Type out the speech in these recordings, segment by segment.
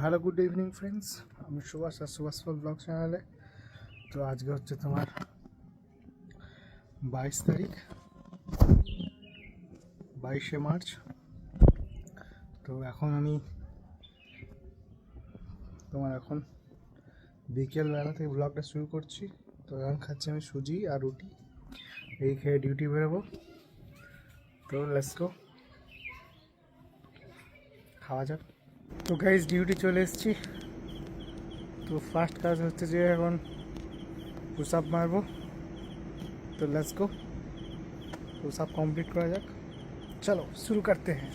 Hello, good evening friends. আমি সুভাষ আর সুভাষ ফল blog চ্যানেলে। তো আজকে হচ্ছে তোমার বাইশ তারিখ, বাইশে মার্চ। তো এখন আমি তোমার এখন বিকেলবেলা থেকে ব্লগটা শুরু করছি। তো এখন খাচ্ছি আমি সুজি আর রুটি। এই খেয়ে ডিউটি বেরোবো। তো লেটস গো। খাওয়া যাক। তো গাইজ ডিউটি চলে এসেছি। তো ফার্স্ট কাজ হচ্ছে যে এখন পুশ আপ মারবো। তো let's go push up complete করা যাক। চলো, শুরু করতে হ্যাঁ।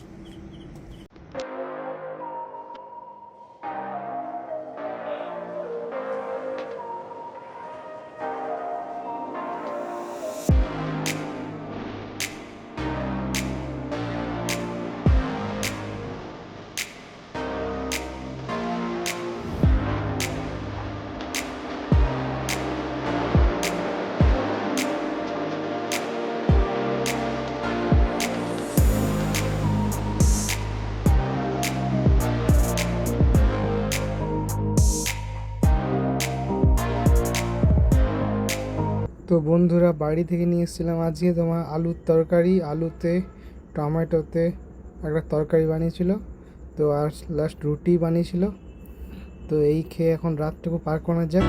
তো বন্ধুরা, বাড়ি থেকে নিয়ে এসেছিলাম আজকে তোমার আলুর তরকারি। আলুতে, টমেটোতে একটা তরকারি বানিয়েছিল। তো আর লাস্ট রুটি বানিয়েছিল। তো এই খেয়ে এখন রাতটুকু পার করা যাক।